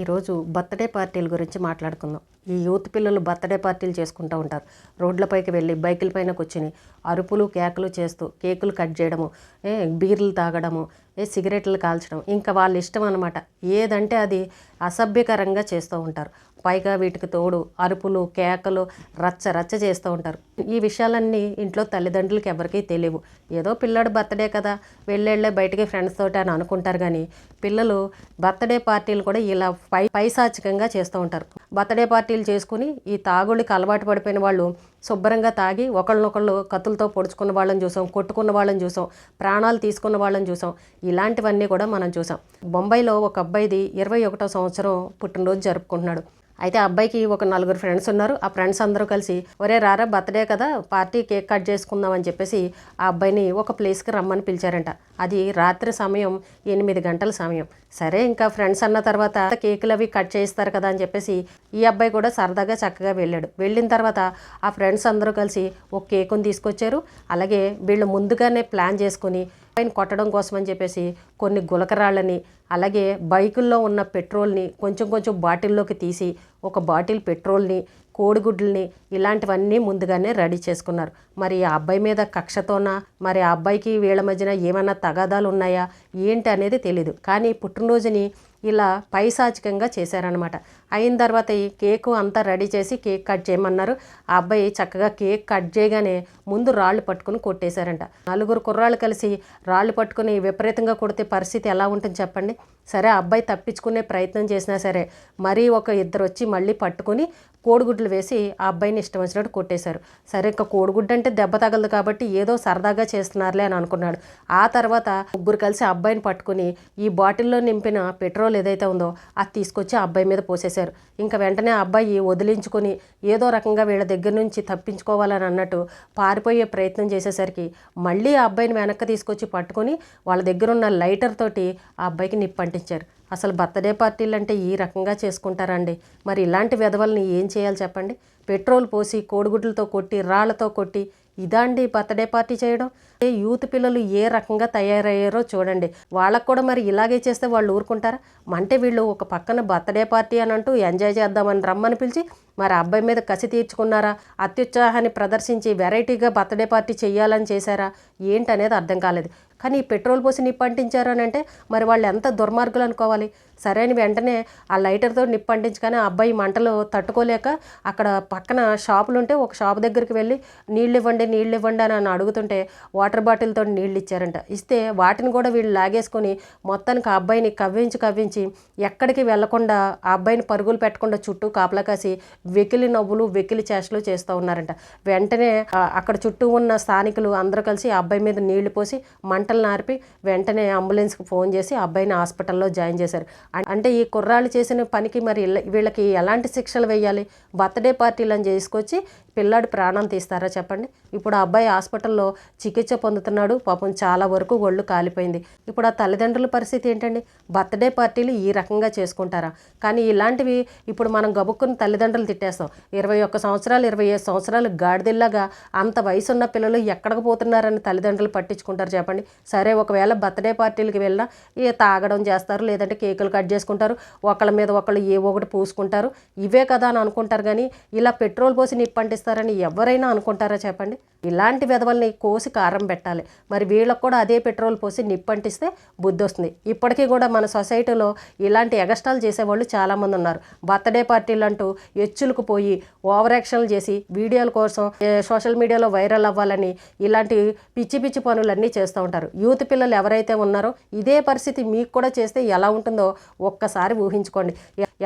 ఈరోజు బర్త్డే పార్టీల గురించి మాట్లాడుకుందాం. ఈ యూత్ పిల్లలు బర్త్డే పార్టీలు చేసుకుంటూ ఉంటారు. రోడ్లపైకి వెళ్ళి బైకుల పైన కూర్చుని అరుపులు కేకలు చేస్తూ కేకులు కట్ చేయడము ఏ బీర్లు తాగడము ఏ సిగరెట్లు కాల్చడం ఇంకా వాళ్ళ ఇష్టం అనమాట ఏదంటే అది అసభ్యకరంగా చేస్తూ ఉంటారు. పైగా వీటికి తోడు అరుపులు కేకలు రచ్చ రచ్చ చేస్తూ ఉంటారు. ఈ విషయాలన్నీ ఇంట్లో తల్లిదండ్రులకి ఎవరికీ తెలియవు. ఏదో పిల్లాడు బర్త్డే కదా వెళ్ళేళ్ళే బయటికి ఫ్రెండ్స్ తోటి అని అనుకుంటారు కానీ పిల్లలు బర్త్డే పార్టీలు కూడా ఇలా పై పైశాచికంగా చేస్తూ ఉంటారు. బర్త్డే పార్టీ పార్టీలు చేసుకుని ఈ తాగుళ్ళకి అలవాటు పడిపోయిన వాళ్ళు శుభ్రంగా తాగి ఒకళ్ళనొకళ్ళు కత్తులతో పొడుచుకున్న వాళ్ళని చూసాం కొట్టుకున్న వాళ్ళని చూసాం ప్రాణాలు తీసుకున్న వాళ్ళని చూసాం. ఇలాంటివన్నీ కూడా మనం చూసాం. బొంబాయిలో ఒక అబ్బాయిది ఇరవై ఒకటో సంవత్సరం పుట్టినరోజు జరుపుకుంటున్నాడు. అయితే అబ్బాయికి ఒక నలుగురు ఫ్రెండ్స్ ఉన్నారు. ఆ ఫ్రెండ్స్ అందరూ కలిసి ఒరే రారా బర్త్డే కదా పార్టీ కేక్ కట్ చేసుకుందాం అని చెప్పేసి ఆ అబ్బాయిని ఒక ప్లేస్కి రమ్మని పిలిచారంట. అది రాత్రి సమయం ఎనిమిది గంటల సమయం. సరే ఇంకా ఫ్రెండ్స్ అన్న తర్వాత కేకులు అవి కట్ చేస్తారు కదా అని చెప్పేసి ఈ అబ్బాయి కూడా సరదాగా చక్కగా వెళ్ళాడు. వెళ్ళిన తర్వాత ఆ ఫ్రెండ్స్ అందరూ కలిసి ఒక కేకుని తీసుకొచ్చారు. అలాగే వీళ్ళు ముందుగానే ప్లాన్ చేసుకుని పైన కొట్టడం కోసం అని చెప్పేసి కొన్ని గులకరాళ్ళని అలాగే బైకుల్లో ఉన్న పెట్రోల్ని కొంచెం కొంచెం బాటిల్లోకి తీసి ఒక బాటిల్ పెట్రోల్ని కోడిగుడ్లని ఇలాంటివన్నీ ముందుగానే రెడీ చేసుకున్నారు. మరి ఆ అబ్బాయి మీద కక్షతోనా మరి ఆ అబ్బాయికి వీళ్ళ మధ్యన ఏమైనా తగాదాలు ఉన్నాయా ఏంటి అనేది తెలీదు. కానీ పుట్టినరోజుని ఇలా పైశాచికంగా చేశారనమాట అయిన తర్వాత ఈ కేకు అంతా రెడీ చేసి కేక్ కట్ చేయమన్నారు. ఆ అబ్బాయి చక్కగా కేక్ కట్ చేయగానే ముందు రాళ్ళు పట్టుకుని కొట్టేశారంట. నలుగురు కుర్రాళ్ళు కలిసి రాళ్ళు పట్టుకుని విపరీతంగా కొడితే పరిస్థితి ఎలా ఉంటుంది చెప్పండి? సరే అబ్బాయి తప్పించుకునే ప్రయత్నం చేసినా సరే మరీ ఒక ఇద్దరు వచ్చి మళ్ళీ పట్టుకుని కోడిగుడ్లు వేసి ఆ అబ్బాయిని ఇష్టం వచ్చినట్టు కొట్టేశారు. సరే ఇంకా కోడిగుడ్డు అంటే దెబ్బ తగలదు కాబట్టి ఏదో సరదాగా చేస్తున్నారులే అని అనుకున్నాడు. ఆ తర్వాత ముగ్గురు కలిసి అబ్బాయిని పట్టుకుని ఈ బాటిల్లో నింపిన పెట్రోల్ ఏదైతే ఉందో అది తీసుకొచ్చి ఆ అబ్బాయి మీద పోసేశారు. ఇంకా వెంటనే ఆ అబ్బాయి వదిలించుకొని ఏదో రకంగా వీళ్ళ దగ్గర నుంచి తప్పించుకోవాలని అన్నట్టు పారిపోయే ప్రయత్నం చేసేసరికి మళ్ళీ ఆ అబ్బాయిని వెనక్కి తీసుకొచ్చి పట్టుకొని వాళ్ళ దగ్గర ఉన్న లైటర్ తోటి ఆ అబ్బాయికి నిప్పంటించారు అసలు బర్త్డే పార్టీలు అంటే ఈ రకంగా చేసుకుంటారండి. మరి ఇలాంటి విధవల్ని ఏం చేయాలి చెప్పండి? పెట్రోల్ పోసి కోడిగుడ్లతో కొట్టి రాళ్ళతో కొట్టి ఇదాండి బర్త్డే పార్టీ చేయడం. యూత్ పిల్లలు ఏ రకంగా తయారయ్యారో చూడండి. వాళ్ళకు కూడా మరి ఇలాగే చేస్తే వాళ్ళు ఊరుకుంటారా? అంటే వీళ్ళు ఒక పక్కన బర్త్డే పార్టీ అని అంటూ ఎంజాయ్ చేద్దామని రమ్మని పిలిచి మరి అబ్బాయి మీద కసి తీర్చుకున్నారా? అత్యుత్సాహాన్ని ప్రదర్శించి వెరైటీగా బర్త్డే పార్టీ చేయాలని చేశారా? ఏంటనేది అర్థం కాలేదు. కానీ ఈ పెట్రోల్ పోసి నిప్పంటించారు అని అంటే మరి వాళ్ళు ఎంత దుర్మార్గులు అనుకోవాలి? సరే అని వెంటనే ఆ లైటర్తో నిప్పంటించగానే అబ్బాయి మంటలు తట్టుకోలేక అక్కడ పక్కన షాపులు ఉంటే ఒక షాప్ దగ్గరికి వెళ్ళి నీళ్ళు ఇవ్వండి నీళ్ళు ఇవ్వండి అని అని అడుగుతుంటే వాటర్ బాటిల్తో నీళ్ళు ఇచ్చారంట ఇస్తే వాటిని కూడా వీళ్ళు లాగేసుకొని మొత్తానికి ఆ అబ్బాయిని కవ్వించి కవ్వించి ఎక్కడికి వెళ్ళకుండా ఆ అబ్బాయిని పరుగులు పెట్టకుండా చుట్టూ కాపలా కాసి వెకిలి నవ్వులు వెకిలి చేష్టలు చేస్తూ ఉన్నారంట. వెంటనే అక్కడ చుట్టూ ఉన్న స్థానికులు అందరూ కలిసి ఆ అబ్బాయి మీద నీళ్ళు పోసి మంట మంటలు నార్పి వెంటనే అంబులెన్స్కి ఫోన్ చేసి అబ్బాయిని హాస్పిటల్లో జాయిన్ చేశారు. అంటే ఈ కుర్రాళ్ళు చేసిన పనికి మరి వీళ్ళకి ఎలాంటి శిక్షలు వేయాలి? బర్త్డే పార్టీలను చేసుకొచ్చి పిల్లాడు ప్రాణం తీస్తారా చెప్పండి? ఇప్పుడు ఆ అబ్బాయి హాస్పిటల్లో చికిత్స పొందుతున్నాడు. పాపం చాలా వరకు ఒళ్ళు కాలిపోయింది. ఇప్పుడు ఆ తల్లిదండ్రుల పరిస్థితి ఏంటండి? బర్త్డే పార్టీలు ఈ రకంగా చేసుకుంటారా? కానీ ఇలాంటివి ఇప్పుడు మనం గబుక్కుని తల్లిదండ్రులు తిట్టేస్తాం. ఇరవై ఒక్క సంవత్సరాలు ఇరవై ఐదు సంవత్సరాలు గాడిదిల్లాగా అంత వయసు ఉన్న పిల్లలు ఎక్కడికి పోతున్నారని తల్లిదండ్రులు పట్టించుకుంటారు చెప్పండి? సరే ఒకవేళ బర్త్డే పార్టీలకి వెళ్ళినా ఏ తాగడం చేస్తారు లేదంటే కేకులు కట్ చేసుకుంటారు ఒకళ్ళ మీద ఒకళ్ళు ఏ ఒకటి పూసుకుంటారు. ఇవే కదా అని అనుకుంటారు కానీ ఇలా పెట్రోల్ పోసి నిప్పంటిస్తారని ఎవరైనా అనుకుంటారా చెప్పండి? ఇలాంటి విధవల్ని కోసి కారం పెట్టాలి. మరి వీళ్ళకు కూడా అదే పెట్రోల్ పోసి నిప్పంటిస్తే బుద్ధి వస్తుంది. ఇప్పటికీ కూడా మన సొసైటీలో ఇలాంటి ఎగస్టాలు చేసేవాళ్ళు చాలామంది ఉన్నారు. బర్త్డే పార్టీలు అంటూ ఎచ్చులకు పోయి ఓవర్ యాక్షన్లు చేసి వీడియోల కోసం సోషల్ మీడియాలో వైరల్ అవ్వాలని ఇలాంటి పిచ్చి పిచ్చి పనులన్నీ చేస్తూ ఉంటారు. యూత్ పిల్లలు ఎవరైతే ఉన్నారో ఇదే పరిస్థితి మీకు కూడా చేస్తే ఎలా ఉంటుందో ఒక్కసారి ఊహించుకోండి.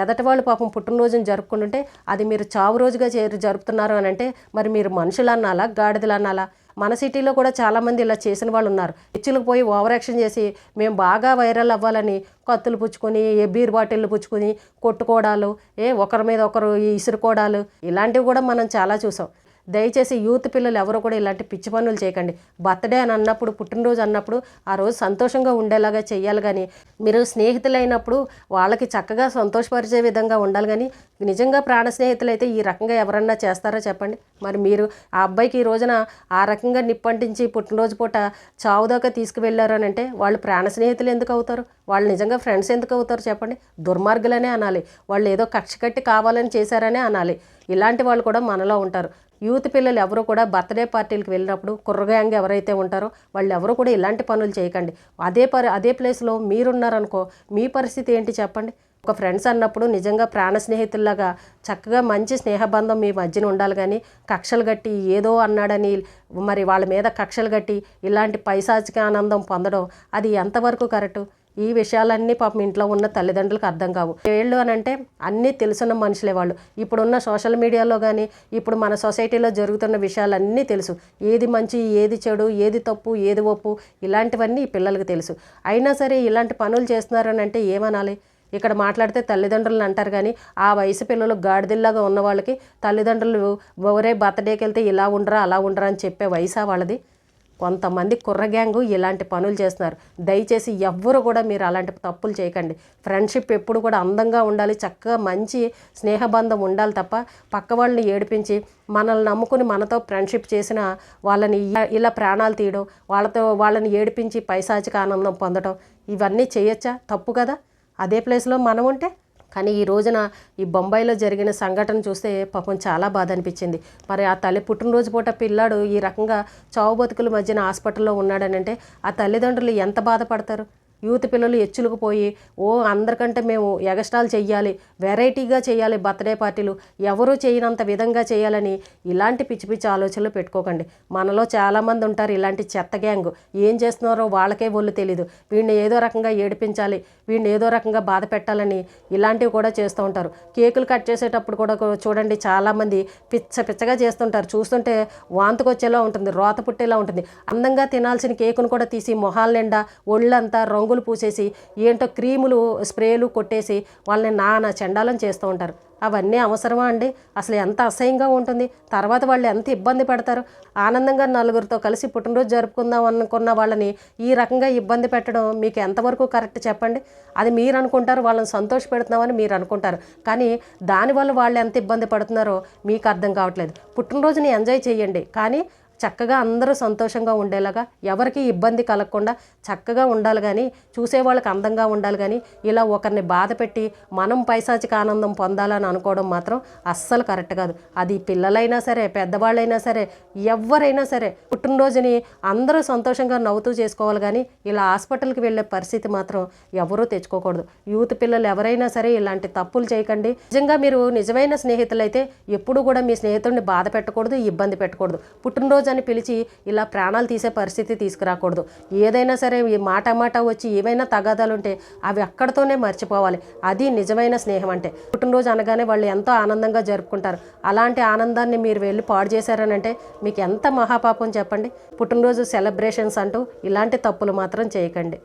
ఎదటి వాళ్ళు పాపం పుట్టినరోజుని జరుపుకుంటుంటే అది మీరు చావు రోజుగా జరుపుతున్నారు అని అంటే మరి మీరు మనుషులు అనాలా గాడిదలు అనాలా మన సిటీలో కూడా చాలామంది ఇలా చేసిన వాళ్ళు ఉన్నారు. హెచ్చులకు పోయి ఓవర్ యాక్షన్ చేసి మేము బాగా వైరల్ అవ్వాలని కత్తులు పుచ్చుకొని ఏ బీర్ బాటిళ్ళు పుచ్చుకొని కొట్టుకోవడాలు ఏ ఒకరి మీద ఒకరు ఇసురుకోవడాలు ఇలాంటివి కూడా మనం చాలా చూసాం. దయచేసి యూత్ పిల్లలు ఎవరు కూడా ఇలాంటి పిచ్చి పనులు చేయకండి. బర్త్డే అని అన్నప్పుడు పుట్టినరోజు అన్నప్పుడు ఆ రోజు సంతోషంగా ఉండేలాగా చేయాలి కానీ మీరు స్నేహితులైనప్పుడు వాళ్ళకి చక్కగా సంతోషపరిచే విధంగా ఉండాలి కానీ నిజంగా ప్రాణ స్నేహితులైతే ఈ రకంగా ఎవరన్నా చేస్తారా చెప్పండి? మరి మీరు ఆ అబ్బాయికి ఈ రోజున ఆ రకంగా నిప్పంటించి పుట్టినరోజు పూట చావు దాకా తీసుకువెళ్ళారు అని అంటే వాళ్ళు ప్రాణ స్నేహితులు ఎందుకు అవుతారు? వాళ్ళు నిజంగా ఫ్రెండ్స్ ఎందుకు అవుతారు చెప్పండి? దుర్మార్గులనే అనాలి. వాళ్ళు ఏదో కక్ష కట్టి కావాలని చేశారనే అనాలి. ఇలాంటి వాళ్ళు కూడా మనలో ఉంటారు. యూత్ పిల్లలు ఎవరు కూడా బర్త్డే పార్టీలకు వెళ్ళినప్పుడు కుర్రగాంగ్ ఎవరైతే ఉంటారో వాళ్ళు ఎవరు కూడా ఇలాంటి పనులు చేయకండి. అదే పరి అదే ప్లేస్లో మీరున్నారనుకో మీ పరిస్థితి ఏంటి చెప్పండి? ఒక ఫ్రెండ్స్ అన్నప్పుడు నిజంగా ప్రాణ స్నేహితుల్లాగా చక్కగా మంచి స్నేహబంధం మీ మధ్యన ఉండాలి కానీ కక్షలు కట్టి ఏదో అన్నాడని మరి వాళ్ళ మీద కక్షలు కట్టి ఇలాంటి పైశాచిక ఆనందం పొందడం అది ఎంతవరకు కరెక్టు? ఈ విషయాలన్నీ పాపం ఇంట్లో ఉన్న తల్లిదండ్రులకు అర్థం కావు. ఏళ్ళు అని అంటే అన్నీ తెలుసున్న మనుషులే వాళ్ళు. ఇప్పుడున్న సోషల్ మీడియాలో కానీ ఇప్పుడు మన సొసైటీలో జరుగుతున్న విషయాలన్నీ తెలుసు. ఏది మంచి ఏది చెడు ఏది తప్పు ఏది ఒప్పు ఇలాంటివన్నీ ఈ పిల్లలకు తెలుసు. అయినా సరే ఇలాంటి పనులు చేస్తున్నారని అంటే ఏమనాలి? ఇక్కడ మాట్లాడితే తల్లిదండ్రులను అంటారు కానీ ఆ వయసు పిల్లలు గాడిదిల్లాగా ఉన్న వాళ్ళకి తల్లిదండ్రులు ఒరే బర్త్డేకి వెళ్తే ఇలా ఉండరా అలా ఉండరా అని చెప్పే వయసా వాళ్ళది? కొంతమంది కుర్రగ్యాంగు ఇలాంటి పనులు చేస్తున్నారు. దయచేసి ఎవ్వరు కూడా మీరు అలాంటి తప్పులు చేయకండి. ఫ్రెండ్షిప్ ఎప్పుడు కూడా అందంగా ఉండాలి చక్కగా మంచి స్నేహబంధం ఉండాలి తప్ప పక్క వాళ్ళని ఏడిపించి మనల్ని నమ్ముకుని మనతో ఫ్రెండ్షిప్ చేసిన వాళ్ళని ఇలా- ఇలా ప్రాణాలు తీయడం వాళ్ళతో వాళ్ళని ఏడిపించి పైశాచిక ఆనందం పొందడం ఇవన్నీ చేయొచ్చా? తప్పు కదా? అదే ప్లేస్లో మనం ఉంటే కానీ ఈ రోజున ఈ బొంబాయిలో జరిగిన సంఘటన చూస్తే పాపం చాలా బాధ అనిపించింది మరి ఆ తల్లి పుట్టినరోజు పూట పిల్లాడు ఈ రకంగా చావు బతుకుల మధ్యన హాస్పిటల్లో ఉన్నాడనంటే ఆ తల్లిదండ్రులు ఎంత బాధపడతారు? యూత్ పిల్లలు ఎచ్చులకు పోయి ఓ అందరికంటే మేము ఎగస్టాల్ చెయ్యాలి వెరైటీగా చేయాలి బర్త్డే పార్టీలు ఎవరూ చేయనంత విధంగా చేయాలని ఇలాంటి పిచ్చి పిచ్చి ఆలోచనలు పెట్టుకోకండి. మనలో చాలామంది ఉంటారు ఇలాంటి చెత్త గ్యాంగ్. ఏం చేస్తున్నారో వాళ్ళకే ఒళ్ళు తెలీదు. వీడిని ఏదో రకంగా ఏడిపించాలి వీడిని ఏదో రకంగా బాధ పెట్టాలని ఇలాంటివి కూడా చేస్తూ ఉంటారు. కేకులు కట్ చేసేటప్పుడు కూడా చూడండి చాలామంది పిచ్చ పిచ్చగా చేస్తుంటారు. చూస్తుంటే వాంతకొచ్చేలా ఉంటుంది రోత పుట్టేలా ఉంటుంది. అందంగా తినాల్సిన కేకును కూడా తీసి మొహాల నిండా ఒళ్ళంతా రంగులు పూసేసి ఏంటో క్రీములు స్ప్రేలు కొట్టేసి వాళ్ళని నానా చండాలం చేస్తూ ఉంటారు. అవన్నీ అవసరమా అండి? అసలు ఎంత అసహ్యంగా ఉంటుంది. తర్వాత వాళ్ళు ఎంత ఇబ్బంది పడతారు? ఆనందంగా నలుగురితో కలిసి పుట్టినరోజు జరుపుకుందాం అనుకున్న వాళ్ళని ఈ రకంగా ఇబ్బంది పెట్టడం మీకు ఎంతవరకు కరెక్ట్ చెప్పండి? అది మీరు అనుకుంటారు వాళ్ళని సంతోష పెడుతున్నామని మీరు అనుకుంటారు. కానీ దానివల్ల వాళ్ళు ఎంత ఇబ్బంది పడుతున్నారో మీకు అర్థం కావట్లేదు. పుట్టినరోజుని ఎంజాయ్ చేయండి. కానీ చక్కగా అందరూ సంతోషంగా ఉండేలాగా ఎవరికి ఇబ్బంది కలగకుండా చక్కగా ఉండాలి కానీ చూసేవాళ్ళకి అందంగా ఉండాలి కానీ ఇలా ఒకరిని బాధ పెట్టి మనం పైశాచిక ఆనందం పొందాలని అనుకోవడం మాత్రం అస్సలు కరెక్ట్ కాదు. అది పిల్లలైనా సరే పెద్దవాళ్ళైనా సరే ఎవరైనా సరే పుట్టినరోజుని అందరూ సంతోషంగా నవ్వుతూ చేసుకోవాలి కానీ ఇలా హాస్పిటల్కి వెళ్ళే పరిస్థితి మాత్రం ఎవరూ తెచ్చుకోకూడదు. యూత్ పిల్లలు ఎవరైనా సరే ఇలాంటి తప్పులు చేయకండి. నిజంగా మీరు నిజమైన స్నేహితులైతే ఎప్పుడు కూడా మీ స్నేహితుడిని బాధ పెట్టకూడదు ఇబ్బంది పెట్టకూడదు. పుట్టినరోజు అని పిలిచి ఇలా ప్రాణాలు తీసే పరిస్థితి తీసుకురాకూడదు. ఏదైనా సరే ఈ మాట మాట వచ్చి ఏవైనా తగాదాలు ఉంటే అవి అక్కడితోనే మర్చిపోవాలి. అది నిజమైన స్నేహం అంటే. పుట్టినరోజు అనగానే వాళ్ళు ఎంతో ఆనందంగా జరుపుకుంటారు. అలాంటి ఆనందాన్ని మీరు వెళ్ళి పాడు చేశారనంటే మీకు ఎంత మహాపాపం చెప్పండి. పుట్టినరోజు సెలబ్రేషన్స్ అంటూ ఇలాంటి తప్పులు మాత్రం చేయకండి.